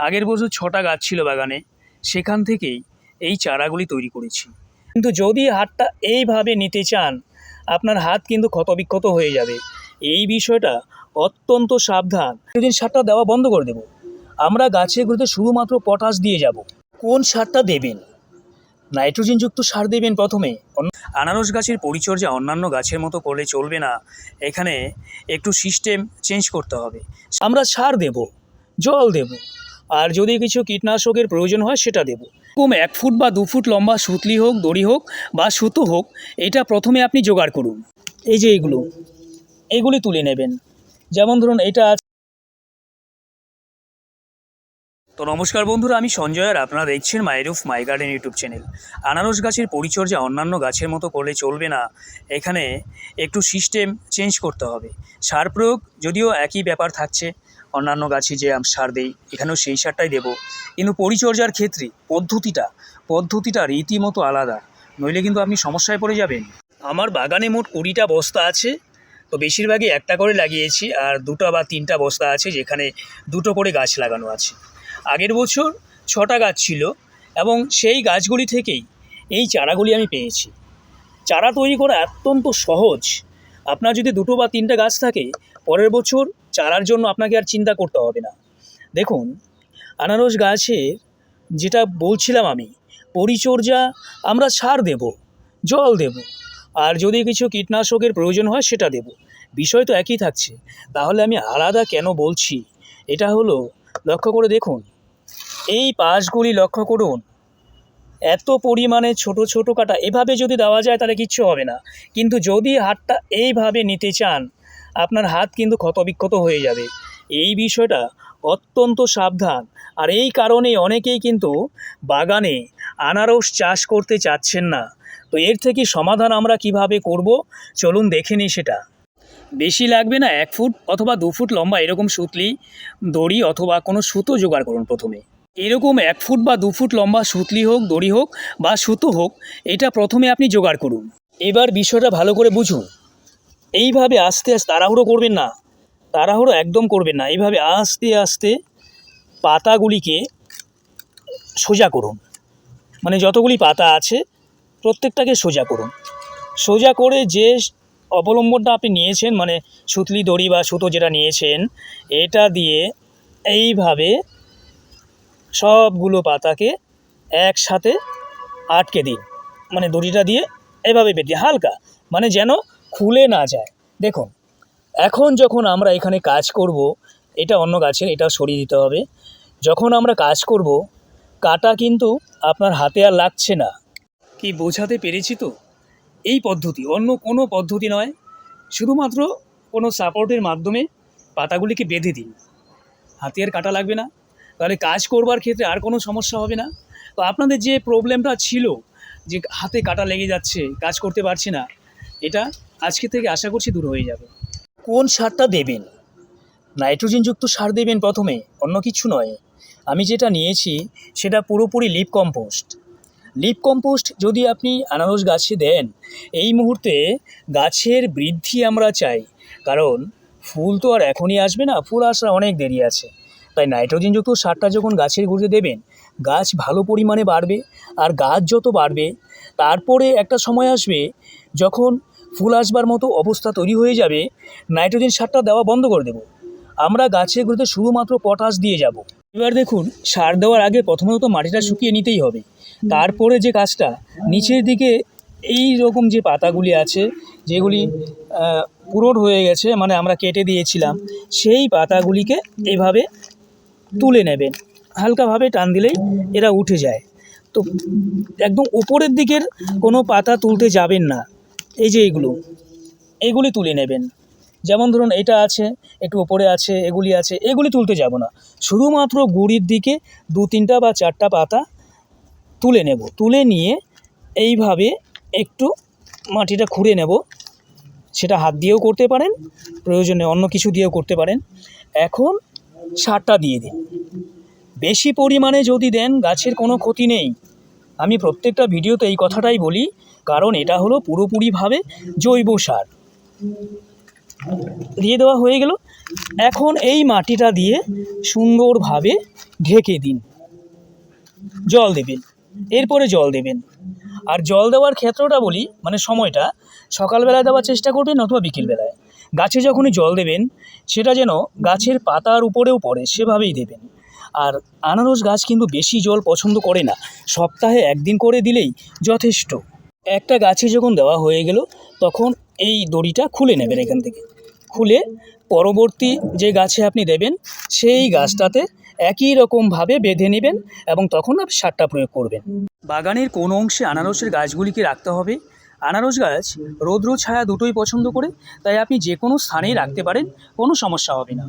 আগের বছর ছটা গাছ ছিল বাগানে, সেখান থেকেই এই চারাগুলি তৈরি করেছি। কিন্তু যদি হাতটা এইভাবে নিতে চান, আপনার হাত কিন্তু ক্ষতবিক্ষত হয়ে যাবে। এই বিষয়টা অত্যন্ত সাবধান। কিছুদিন সারটা দেওয়া বন্ধ করে দেব। আমরা গাছেগুলোতে শুধুমাত্র পটাশ দিয়ে যাব। কোন সারটা দেবেন? নাইট্রোজেনযুক্ত সার দেবেন প্রথমে। আনারস গাছের পরিচর্যা অন্যান্য গাছের মতো করলে চলবে না। এখানে একটু সিস্টেম চেঞ্জ করতে হবে। আমরা সার দেব, জল দেব। আর যদি কিছু কীটনাশকের প্রয়োজন হয় সেটা দেব। কম এক ফুট বা দু ফুট লম্বা সুতলি হোক, দড়ি হোক বা সুতো হোক, এটা প্রথমে আপনি জোগাড় করুন। এই যে এইগুলো এইগুলি তুলে নেবেন। যেমন ধরুন এটা তো নমস্কার বন্ধুরা, আমি সঞ্জয় আর আপনারা দেখছেন my roof my garden YouTube channel আনারস গাছের পরিচর্যা অন্যান্য গাছের মতো করলে চলবে না। এখানে একটু সিস্টেম চেঞ্জ করতে হবে। সার প্রয়োগ, যদিও একই ব্যাপার থাকছে। অন্যান্য গাছে যে সার দেই, এখানেও সেই সারটাই দেবো। কিন্তু পরিচর্যার ক্ষেত্রে পদ্ধতিটা পদ্ধতিটা রীতিমতো আলাদা। নইলে কিন্তু আপনি সমস্যায় পড়ে যাবেন। আমার বাগানে মোট কুড়িটা বস্তা আছে, তো বেশিরভাগই একটা করে লাগিয়েছি আর দুটো বা তিনটা বস্তা আছে যেখানে দুটো করে গাছ লাগানো আছে। আগের বছর ছটা গাছ ছিল এবং সেই গাছগুলি থেকেই এই চারাগুলি আমি পেয়েছি। চারা তৈরি করা অত্যন্ত সহজ আপনার যদি দুটো বা তিনটা গাছ থাকে, পরের বছর চারার জন্য আপনাকে আর চিন্তা করতে হবে না। দেখুন, আনারস গাছের যেটা বলছিলাম আমি, পরিচর্যা আমরা সার দেব, জল দেব, আর যদি কিছু কীটনাশকের প্রয়োজন হয় সেটা দেব। বিষয় তো একই থাকছে। তাহলে আমি আলাদা কেন বলছি? এটা হলো, লক্ষ্য করে দেখুন, এই পাশগুলি লক্ষ্য করুন। এত পরিমাণে ছোট ছোট কাটা, এভাবে যদি দেওয়া যায় তাহলে কিচ্ছু হবে না। কিন্তু যদি হাতটা এইভাবে নিতে চান, আপনার হাত কিন্তু ক্ষতবিক্ষত হয়ে যাবে। এই বিষয়টা অত্যন্ত সাবধান। আর এই কারণে অনেকেই কিন্তু বাগানে আনারস চাষ করতে চাচ্ছেন না। তো এর থেকে সমাধান আমরা কীভাবে করব? চলুন দেখে নিই সেটা। বেশি লাগবে না এক ফুট অথবা দু ফুট লম্বা এরকম সুতলি দড়ি অথবা কোনো সুতো জোগাড় করুন প্রথমে। এরকম এক ফুট বা দু ফুট লম্বা সুতলি হোক, দড়ি হোক বা সুতো হোক, এটা প্রথমে আপনি জোগাড় করুন। এবার বিষয়টা ভালো করে বুঝুন। এইভাবে আস্তে আস্তে তাড়াহুড়ো করবেন না। তাড়াহুড়ো একদম করবেন না। এইভাবে আস্তে আস্তে পাতাগুলিকে সোজা করুন। মানে যতগুলি পাতা আছে, প্রত্যেকটাকে সোজা করুন। সোজা করে যে অবলম্বনটা আপনি নিয়েছেন মানে সুতলি দড়ি বা সুতো যেটা নিয়েছেন, এটা দিয়ে এইভাবে সবগুলো পাতাকে একসাথে আটকে দিন। মানে দড়িটা দিয়ে এভাবে বেঁধে, হালকা। মানে যেন খুলে না যায়। দেখুন, এখন যখন আমরা এখানে কাজ করব, এটা অন্য গাছের, এটা সরিয়ে দিতে হবে। যখন আমরা কাজ করব, কাটা কিন্তু আপনার হাতে আর লাগছে না। কি বোঝাতে পেরেছি তো? এই পদ্ধতি অন্য কোনো পদ্ধতি নয়। শুধুমাত্র কোনো সাপোর্টের মাধ্যমে পাতাগুলিকে বেঁধে দিন। হাতিয়ার কাটা লাগবে না। তাহলে কাজ করবার ক্ষেত্রে আর কোনো সমস্যা হবে না। তো আপনাদের যে প্রবলেমটা ছিল, যে হাতে কাটা লেগে যাচ্ছে, কাজ করতে পারছি না, এটা আজকে থেকে আশা করছি দূর হয়ে যাবে। কোন সারটা দেবেন? নাইট্রোজেনযুক্ত সার দেবেন প্রথমে, অন্য কিছু নয়। আমি যেটা নিয়েছি, সেটা পুরোপুরি লিপ কম্পোস্ট। লিপ কম্পোস্ট যদি আপনি আনারস গাছে দেন, এই মুহূর্তে গাছের বৃদ্ধি আমরা চাই। কারণ ফুল তো আর এখনই আসবে না, ফুল আসার অনেক দেরি আছে। তাই নাইট্রোজেনযুক্ত সারটা যখন গাছের গুঁড়িতে দেবেন, গাছ ভালো পরিমাণে বাড়বে আর গাছ যত বাড়বে, তারপরে একটা সময় আসবে যখন ফুল আসবার মতো অবস্থা তৈরি হয়ে যাবে, নাইট্রোজেন সারটা দেওয়া বন্ধ করে দেব। আমরা গাছের গুঁড়িতে শুধুমাত্র পটাশ দিয়ে যাব। এবার দেখুন, সার দেওয়ার আগে প্রথমত মাটিটা শুকিয়ে নিতেই হবে। তারপরে যে কাজটা, নিচের দিকে এই রকম যে পাতাগুলি আছে, যেগুলি পুরোট হয়ে গেছে মানে আমরা কেটে দিয়েছিলাম, সেই পাতাগুলিকে এভাবে তুলে নেবেন। হালকাভাবে টান দিলেই এরা উঠে যায়। তো একদম উপরের দিকের কোনো পাতা তুলতে যাবেন না। এই যে এইগুলো এইগুলি তুলে নেবেন। যেমন ধরুন এটা আছে, একটু ওপরে আছে, এগুলি আছে, এগুলি তুলতে যাব না। শুধুমাত্র গুড়ির দিকে দু তিনটা বা চারটা পাতা তুলে নেব। তুলে নিয়ে এইভাবে একটু মাটিটা খুঁড়ে নেব। সেটা হাত দিয়েও করতে পারেন, প্রয়োজনে অন্য কিছু দিয়েও করতে পারেন। এখন সারটা দিয়ে দিন। বেশি পরিমাণে যদি দেন, গাছের কোনো ক্ষতি নেই। আমি প্রত্যেকটা ভিডিওতে এই কথাটাই বলি, কারণ এটা হলো পুরোপুরিভাবে জৈব সার। দিয়ে দেওয়া হয়ে গেল। এখন এই মাটিটা দিয়ে সুন্দরভাবে ঢেকে দিন। জল দেবেন। এরপরে জল দেবেন। আর জল দেওয়ার ক্ষেত্রটা বলি মানে সময়টা, সকালবেলায় দেওয়ার চেষ্টা করবেন অথবা বিকেলবেলায়। গাছে যখনই জল দেবেন, সেটা যেন গাছের পাতার উপরেও পড়ে, সেভাবেই দেবেন। আর আনারস গাছ কিন্তু বেশি জল পছন্দ করে না। সপ্তাহে একদিন করে দিলেই যথেষ্ট। একটা গাছে যখন দেওয়া হয়ে গেল, তখন এই দড়িটা খুলে নেবেন এখান থেকে। খুলে পরবর্তী যে গাছে আপনি দেবেন, সেই গাছটাতে একই রকমভাবে বেঁধে নেবেন এবং তখন আপনি সারটা প্রয়োগ করবেন। বাগানের কোন অংশে আনারসের গাছগুলিকে রাখতে হবে? আনারস গাছ রৌদ্র ছায়া দুটোই পছন্দ করে, তাই আপনি যে কোনো স্থানেই রাখতে পারেন, কোনো সমস্যা হবে না।